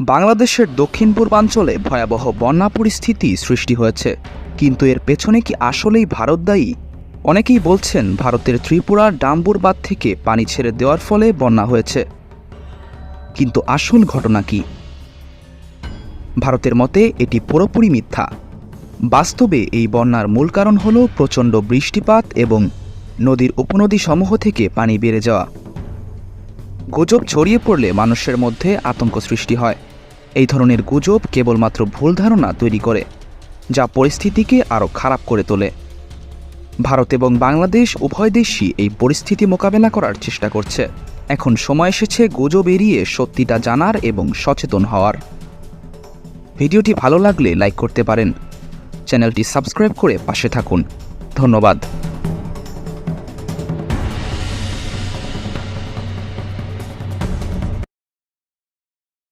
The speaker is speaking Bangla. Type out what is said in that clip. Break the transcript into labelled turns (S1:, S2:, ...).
S1: বাংলাদেশের দক্ষিণ পূর্বাঞ্চলে ভয়াবহ বন্যা পরিস্থিতি সৃষ্টি হয়েছে। কিন্তু এর পেছনে কি আসলেই ভারত দায়ী? অনেকেই বলছেন ভারতের ত্রিপুরার ডাম্বুর বাঁধ থেকে পানি ছেড়ে দেওয়ার ফলে বন্যা হয়েছে। কিন্তু আসল ঘটনা কি? ভারতের মতে এটি পুরোপুরি মিথ্যা। বাস্তবে এই বন্যার মূল কারণ হল প্রচণ্ড বৃষ্টিপাত এবং নদীর উপনদী সমূহ থেকে পানি বেড়ে যাওয়া। গুজব ছড়িয়ে পড়লে মানুষের মধ্যে আতঙ্ক সৃষ্টি হয়। এই ধরনের গুজব কেবলমাত্র ভুল ধারণা তৈরি করে, যা পরিস্থিতিকে আরও খারাপ করে তোলে। ভারত এবং বাংলাদেশ উভয় দেশই এই পরিস্থিতি মোকাবেলা করার চেষ্টা করছে। এখন সময় এসেছে গুজব এড়িয়ে সত্যিটা জানার এবং সচেতন হওয়ার। ভিডিওটি ভালো লাগলে লাইক করতে পারেন। চ্যানেলটি সাবস্ক্রাইব করে পাশে থাকুন। ধন্যবাদ।